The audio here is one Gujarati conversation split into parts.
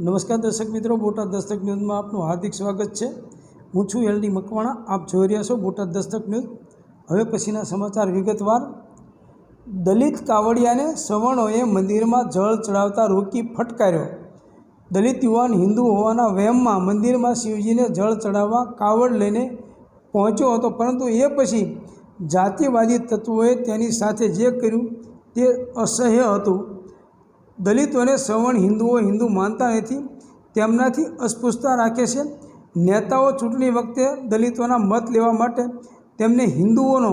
નમસ્કાર દર્શક મિત્રો, બોટાદ દસ્તક ન્યૂઝમાં આપનું હાર્દિક સ્વાગત છે. હું છું એલડી મકવાણા, આપ જોઈ રહ્યા છો બોટાદ દસ્તક ન્યૂઝ. હવે પછીના સમાચાર વિગતવાર. દલિત કાવડિયાને સવર્ણોએ મંદિરમાં જળ ચડાવતા રોકી ફટકાર્યો. દલિત યુવાન હિન્દુ હોવાના વહેમમાં મંદિરમાં શિવજીને જળ ચડાવવા કાવડ લઈને પહોંચ્યો હતો, પરંતુ એ પછી જાતિવાદી તત્વોએ તેની સાથે જે કર્યું તે અસહ્ય હતું. દલિતોને સવર્ણ હિન્દુઓ હિન્દુ માનતા નથી, તેમનાથી અસ્પૃશ્યતા રાખે છે. નેતાઓ ચૂંટણી વખતે દલિતોના મત લેવા માટે તેમને હિન્દુઓનો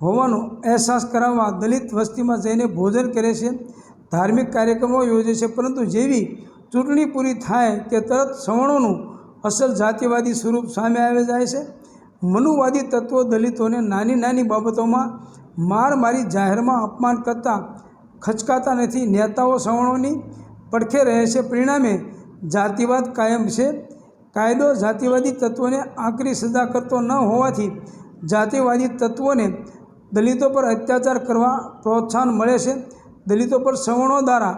હોવાનો અહેસાસ કરાવવા દલિત વસ્તીમાં જઈને ભોજન કરે છે. ધાર્મિક કાર્યક્રમો યોજે છે, પરંતુ જેવી ચૂંટણી પૂરી થાય કે તરત સવર્ણોનું અસલ જાતિવાદી સ્વરૂપ સામે આવી જાય છે. મનુવાદી તત્વો દલિતોને નાની નાની બાબતોમાં માર મારી જાહેરમાં અપમાન કરતા ખચકાતા નથી, નેતાઓ સવર્ણોની પડખે રહે છે. પરિણામે જાતિવાદ કાયમ છે. કાયદો જાતિવાદી તત્વોને આકરી સજા કરતો ન હોવાથી જાતિવાદી તત્વોને દલિતો પર અત્યાચાર કરવા પ્રોત્સાહન મળે છે. દલિતો પર સવર્ણો દ્વારા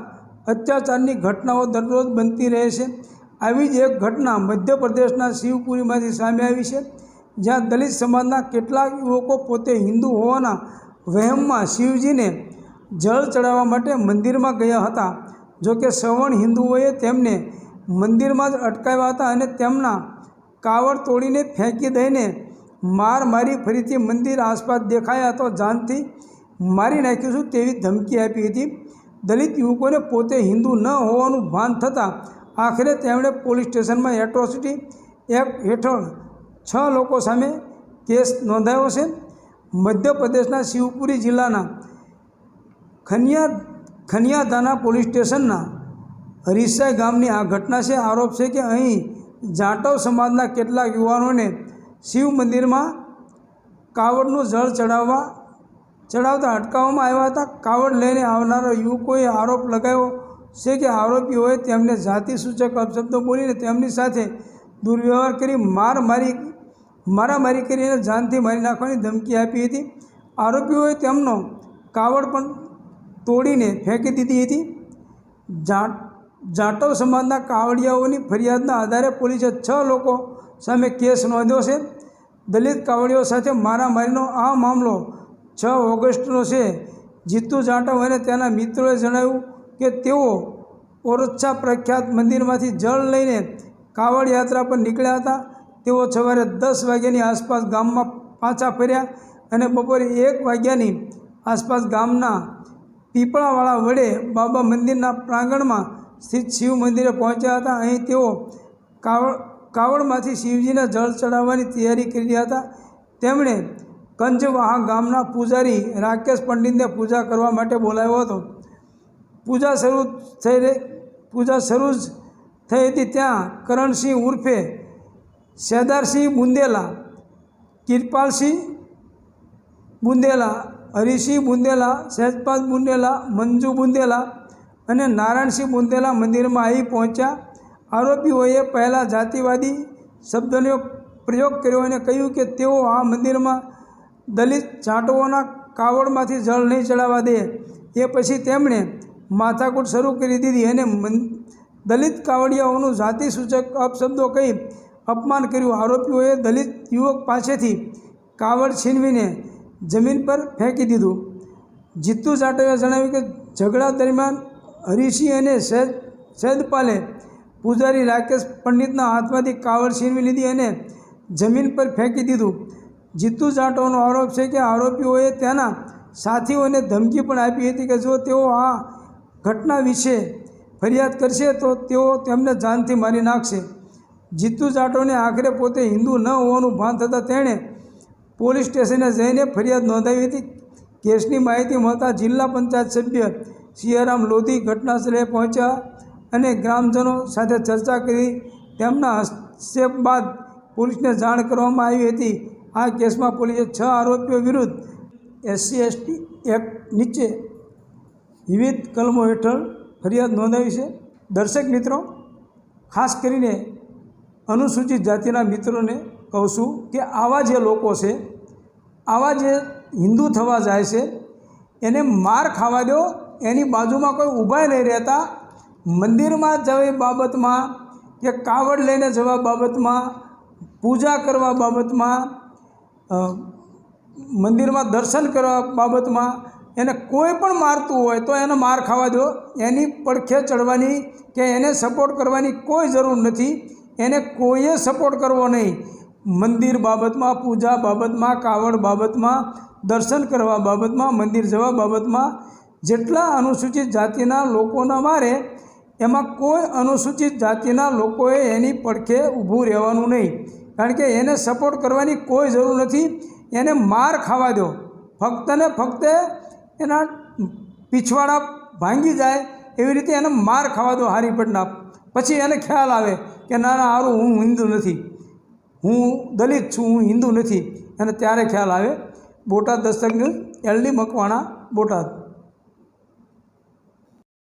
અત્યાચારની ઘટનાઓ દરરોજ બનતી રહે છે. આવી જ એક ઘટના મધ્યપ્રદેશના શિવપુરીમાંથી સામે આવી છે. જ્યાં દલિત સમાજના કેટલાક યુવકો પોતે હિન્દુ હોવાના વહેમમાં શિવજીને જળ ચડાવવા માટે મંદિરમાં ગયા હતા. જોકે શ્રવણ હિન્દુઓએ તેમને મંદિરમાં જ અટકાવ્યા હતા અને તેમના કાવડ તોડીને ફેંકી દઈને માર મારી ફરીથી મંદિર આસપાસ દેખાયા તો જાનથી મારી નાખીશું તેવી ધમકી આપી હતી. દલિત યુવકોને પોતે હિન્દુ ન હોવાનું ભાન થતાં આખરે તેમણે પોલીસ સ્ટેશનમાં એટ્રોસિટી એક્ટ હેઠળ છ લોકો સામે કેસ નોંધાયો છે. મધ્યપ્રદેશના શિવપુરી જિલ્લાના ખનિયા ખનિયાધાના પોલીસ સ્ટેશનના હરીસાઈ ગામની આ ઘટના છે. આરોપ છે કે અહીં જાટવ સમાજના કેટલાક યુવાનોને શિવ મંદિરમાં કાવડનું જળ ચડાવવા ચડાવતા અટકાવવામાં આવ્યા હતા. કાવડ લઈને આવનારા યુવકોએ આરોપ લગાવ્યો છે કે આરોપીઓએ તેમને જાતિ સૂચક અપશબ્દો બોલીને તેમની સાથે દુર્વ્યવહાર કરી માર મારી મારામારી કરીને જાનથી મારી નાખવાની ધમકી આપી હતી. આરોપીઓએ તેમનો કાવડ પણ તોડીને ફેંકી દીધી હતી. જાટ, જાટવ સમાજના કાવડિયાઓની ફરિયાદના આધારે પોલીસે છ લોકો સામે કેસ નોંધ્યો છે. દલિત કાવડિયાઓ સાથે મારામારીનો આ મામલો છ ઓગસ્ટનો છે. જીતુ જાટવ અને તેના મિત્રોએ જણાવ્યું કે તેઓ ઓરછા પ્રખ્યાત મંદિરમાંથી જળ લઈને કાવડ યાત્રા પર નીકળ્યા હતા. તેઓ સવારે દસ વાગ્યાની આસપાસ ગામમાં પાછા ફર્યા અને બપોરે એક વાગ્યાની આસપાસ ગામના પીપળાવાળા વડે બાબા મંદિરના પ્રાંગણમાં સ્થિત શિવ મંદિરે પહોંચ્યા હતા. અહીં તેઓ કાવડ, કાવડમાંથી શિવજીને જળ ચડાવવાની તૈયારી કરી રહ્યા હતા. તેમણે કંજવાહા ગામના પૂજારી રાકેશ પંડિતને પૂજા કરવા માટે બોલાવ્યો હતો. પૂજા શરૂ થઈ પૂજા શરૂ જ થઈ હતી ત્યાં કરણસિંહ ઉર્ફે સેદારસિંહ બુંદેલા, કિરપાલસિંહ બુંદેલા હરિસિંહ બુંદેલા સહેજપાદ બુંદેલા, મંજુ બુંદેલા અને નારાયણસિંહ બુંદેલા મંદિરમાં આવી પહોંચ્યા. આરોપીઓએ પહેલાં જાતિવાદી શબ્દનો પ્રયોગ કર્યો અને કહ્યું કે તેઓ આ મંદિરમાં દલિત જાટવોના કાવડમાંથી જળ નહીં ચડાવવા દે. એ પછી તેમણે માથાકૂટ શરૂ કરી દીધી અને દલિત કાવડિયાઓનું જાતિ સૂચક અપશબ્દો કહી અપમાન કર્યું. આરોપીઓએ દલિત યુવક પાસેથી કાવડ છીનવીને જમીન પર ફેંકી દીધું. જીતુ જાટવે જણાવ્યું કે, ઝઘડા દરમિયાન હરીસિંહ અને સૈદ, સૈદપાલે પૂજારી રાકેશ પંડિતના હાથમાંથી કાવડ છીનવી લીધી અને જમીન પર ફેંકી દીધું. જીતુ જાટવાનો આરોપ છે કે, આરોપીઓએ તેના સાથીઓને ધમકી પણ આપી હતી કે જો તેઓ આ ઘટના વિશે ફરિયાદ કરશે, તો તેઓ તેમને જાનથી મારી નાખશે. જીતુ જાટોને આખરે પોતે હિન્દુ ન હોવાનું ભાન થતાં તેણે પોલીસ સ્ટેશને જઈને ફરિયાદ નોંધાવી હતી. કેસની માહિતી મળતા જિલ્લા પંચાયત સભ્ય સિયારામ લોધી ઘટનાસ્થળે પહોંચ્યા અને ગ્રામજનો સાથે ચર્ચા કરી. તેમના હસ્તક્ષેપ બાદ પોલીસને જાણ કરવામાં આવી હતી. આ કેસમાં પોલીસે છ આરોપીઓ વિરુદ્ધ એસસી, એસટી એક્ટ નીચે વિવિધ કલમો હેઠળ ફરિયાદ નોંધાવી છે. દર્શક મિત્રો, ખાસ કરીને અનુસૂચિત જાતિના મિત્રોને કહું છું કે આવા જે લોકો છે, આવા જે હિન્દુ થવા જાય છે, એને માર ખાવા દો, એની બાજુમાં કોઈ ઊભા નહીં રહેતા. મંદિરમાં જવા બાબતમાં કે કાવડ લઈને જવા બાબતમાં, પૂજા કરવા બાબતમાં મંદિરમાં દર્શન કરવા બાબતમાં એને કોઈ પણ મારતું હોય તો એને માર ખાવા દો. એની પડખે ચડવાની કે એને સપોર્ટ કરવાની કોઈ જરૂર નથી. એને કોઈએ સપોર્ટ કરવો નહીં. મંદિર બાબતમાં, પૂજા બાબતમાં, કાવડ બાબતમાં, દર્શન કરવા બાબતમાં, મંદિર જવા બાબતમાં જેટલા અનુસૂચિત જાતિના લોકોના મારે એમાં કોઈ અનુસૂચિત જાતિના લોકોએ એની પડખે ઊભું રહેવાનું નહીં. કારણ કે એને સપોર્ટ કરવાની કોઈ જરૂર નથી. એને માર ખાવા દો. ફક્ત ને ફક્ત એના પીછવાડા ભાંગી જાય એવી રીતે એને માર ખાવા દો, હારી પટના પછી એને ખ્યાલ આવે કે ના ના, હારું, હું હિન્દુ નથી. હું દલિત છું, હું હિન્દુ નથી. અને ત્યારે ખ્યાલ આવે, બોટાદ દસ્તક ન્યૂઝ એલડી મકવાણા બોટાદ.